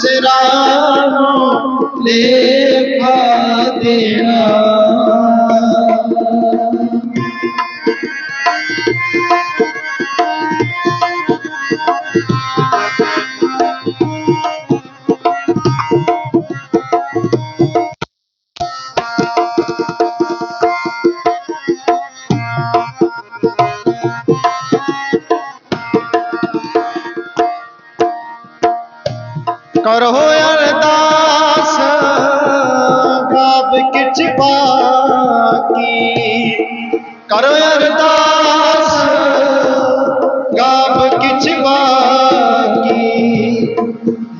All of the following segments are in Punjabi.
ਸਿਰਾਂ ਨੂੰ ਲੇਖਾ ਦੇਣਾ। ਕਰੋ ਅਰਦਾਸ ਗਾਬ ਕਿਛ ਬਾਕੀ। ਕਰੋ ਅਰਦਾਸ ਗਾਬ ਕਿਛ ਬਾਕੀ।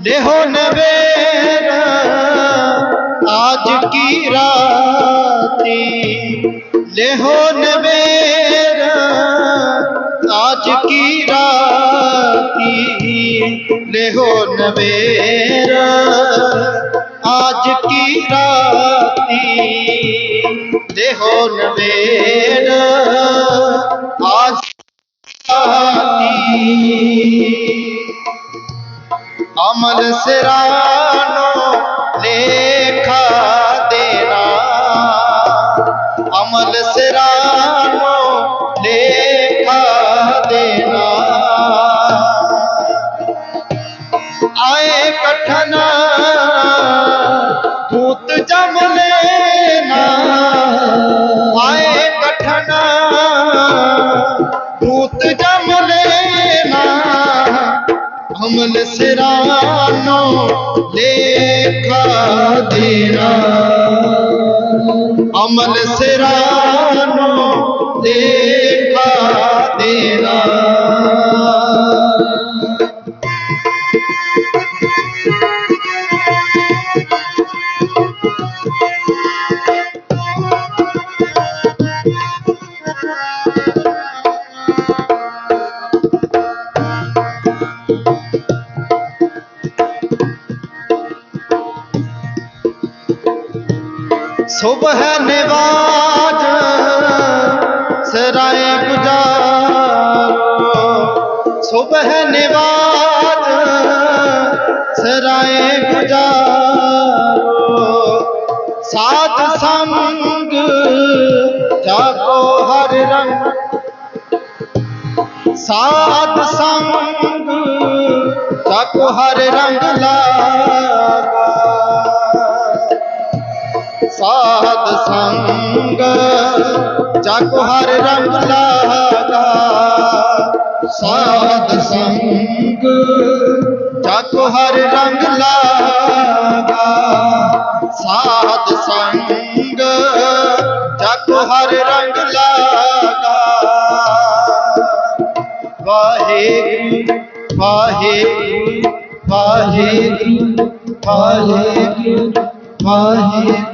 ਲਿਹੋ ਨਵੇਰ, ਆਜ ਕੀ ਰਾਤੀ। ਲਿਹੋ ਨਵੇਰ, ਆਜ ਕੀ ਰਾਤੀ। की रहो नवेरा आज की राती रहो नवेरा आज अमर सिरानो लेखा देना अमल सिरा अमन सिरानो ਸੁਬਹ ਨਿਵਾਜ, ਸਰਾਏ ਗੁਜ਼ਾਰੋ ਸੁਬਹ ਨਿਵਾਜ, ਸਰਾਏ ਗੁਜ਼ਾਰੋ ਸਾਧ ਸੰਗ ਜਾਗੋ ਹਰ ਰੰਗ। ਸਾਧ ਸੰਗ ਜਾਗੋ ਹਰ ਰੰਗ ਲਾ ਸਾਧ ਸੰਗ, ਜਗ ਹਰ ਰੰਗ ਲਾਗਾ ਸਾਧ ਸੰਗ, ਜਗ ਹਰ ਰੰਗ ਲਾਗਾ ਸਾਧ ਸੰਗ, ਜਗ ਹਰ ਰੰਗ ਲਾਗਾ ਵਾਹਿਗੁਰੂ ਵਾਹਿਗੁਰੂ ਵਾਹਿਗੁਰੂ ਵਾਹਿਗੁਰੂ ਵਾਹਿਗੁਰੂ।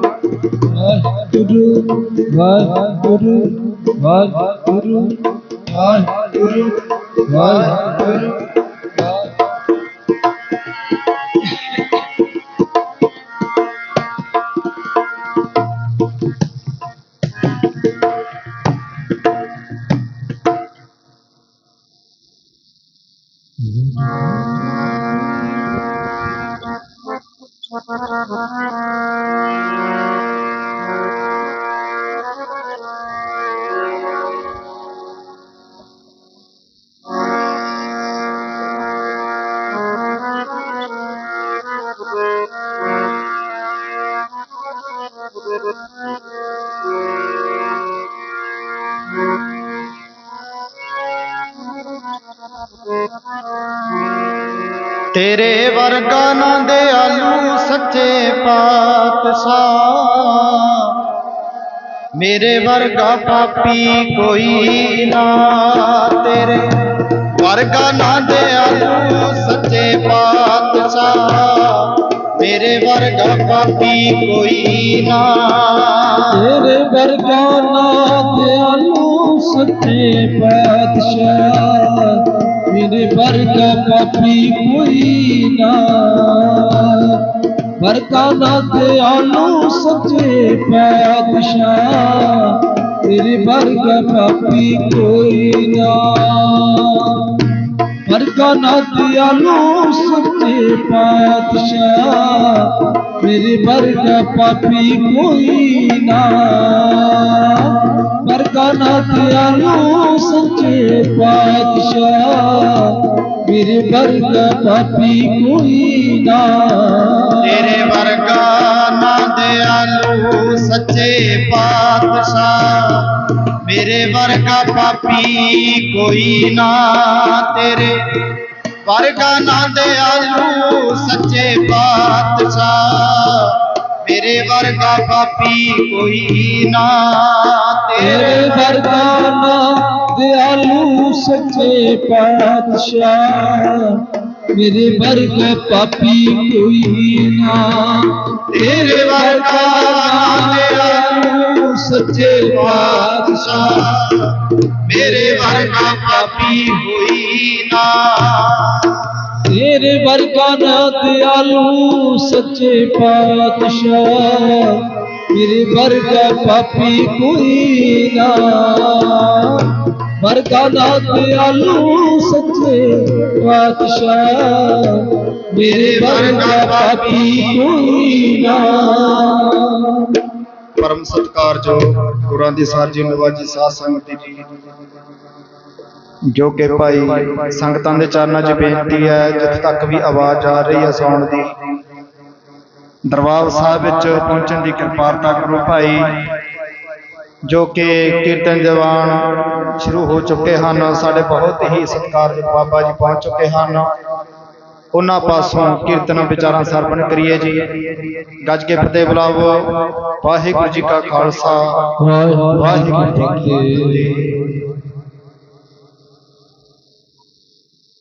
Waheguru Waheguru Waheguru Waheguru Waheguru Thank you. ਤੇਰੇ ਵਰਗਾ ਨਾ ਦਿਆਲੂ ਸੱਚੇ ਪਾਤਸ਼ਾਹ। ਮੇਰੇ ਵਰਗਾ ਪਾਪੀ ਕੋਈ ਨਾ ਤੇਰੇ ਵਰਗਾ ਨਾ ਦਿਆਲੂ ਸੱਚੇ ਪਾਤਸ਼ਾਹ। ਮੇਰੇ ਵਰਗਾ ਪਾਪੀ ਕੋਈ ਨਾ ਤੇਰੇ ਵਰਗਾ ਨਾ ਦਿਆਲੂ ਸੱਚੇ ਪਾਤਸ਼ਾਹ। ਮੇਰੇ ਵਰਗਾ ਪਾਪੀ ਕੋਈ ਨਾ। ਵਰਗਾ ਨਾ ਦਿਆਲੂ ਸੱਚੇ ਪਾਤਸ਼ਾਹ, ਤੇਰੇ ਵਰਗਾ ਪਾਪੀ ਕੋਈ ਨਾ। ਵਰਗਾ ਨਾ ਦਿਆਲੂ ਸੱਚੇ ਪਾਤਸ਼ਾਹ ਮੇਰੇ ਵਰਗਾ ਪਾਪੀ ਕੋਈ ਨਾ। ਵਰਗਾ ਨਾ ਦਿਆਲੂ ਸੱਚੇ ਪਾਤਸ਼ਾਹ ਮੇਰੇ ਵਰਗਾ ਪਾਪੀ ਕੋਈ ਨਾ। ਤੇਰੇ ਵਰਗਾ ਨਾ ਦਿਆਲੂ, ਸੱਚੇ ਪਾਤਸ਼ਾਹ, ਮੇਰੇ ਵਰਗਾ ਪਾਪੀ ਕੋਈ ਨਾ। ਤੇਰੇ ਵਰਗਾ ਨਾ ਦਿਆਲੂ, ਸੱਚੇ ਪਾਤਸ਼ਾਹ ਤੇਰੇ ਵਰਗਾ ਪਾਪੀ ਕੋਈ ਨਾ, ਤੇਰੇ ਵਰਗਾ ਨਾ ਦਿਆਲੂ ਸੱਚੇ ਪਾਤਸ਼ਾਹ। ਮੇਰੇ ਵਰਗਾ ਪਾਪੀ ਕੋਈ ਨਾ, ਤੇਰੇ ਵਰਗਾ ਦਿਆਲੂ ਸੱਚੇ ਪਾਤਸ਼ਾਹ। ਮੇਰੇ ਵਰਗਾ ਪਾਪੀ ਹੋਈ ਨਾ। ਤੇਰੇ ਵਰਗਾ ਨਾ ਦਿਆਲੂ, ਸੱਚੇ ਪਾਤਸ਼ਾਹ। ਮੇਰੇ ਵਰਗਾ ਪਾਪੀ ਕੋਈ ਨਾ। ਵਰਗਾ ਨਾ ਦਿਆਲੂ, ਸੱਚੇ ਪਾਤਸ਼ਾਹ। ਮੇਰੇ ਵਰਗਾ ਪਾਪੀ ਕੋਈ ਨਾ। ਪਰਮ ਸਤਕਾਰ ਜੋ ਗੁਰਾਂ ਦੀ ਸਾਜੀ ਨਵਾਜੀ ਸਾਧ ਸੰਗਤ ਜੀ ਜੋ ਕਿ ਭਾਈ ਸੰਗਤਾਂ ਦੇ ਚਰਨਾਂ 'ਚ ਬੇਨਤੀ ਹੈ ਜਿੱਥੇ ਤੱਕ ਵੀ ਆਵਾਜ਼ ਆ ਰਹੀ ਹੈ ਸੌਣ ਦੀ ਦਰਬਾਰ ਸਾਹਿਬ ਵਿੱਚ ਪਹੁੰਚਣ ਦੀ ਕਿਰਪਾਲਤਾ ਕਰੋ ਭਾਈ। ਜੋ ਕਿ ਕੀਰਤਨ ਦੀਵਾਨ ਸ਼ੁਰੂ ਹੋ ਚੁੱਕੇ ਹਨ ਸਾਡੇ ਬਹੁਤ ਹੀ ਸਤਿਕਾਰਯੋਗ ਬਾਬਾ ਜੀ ਪਹੁੰਚ ਚੁੱਕੇ ਹਨ। ਉਹਨਾਂ ਪਾਸੋਂ ਕੀਰਤਨ ਵਿਚਾਰਾਂ ਸਰਪਣ ਕਰੀਏ ਜੀ। ਗੱਜ ਕੇ ਫਤਿਹ ਬੁਲਾਵੋ। ਵਾਹਿਗੁਰੂ ਜੀ ਕਾ ਖਾਲਸਾ। ਵਾਹਿਗੁਰੂ ਜੀ ਕੀ ਫਤਿਹ।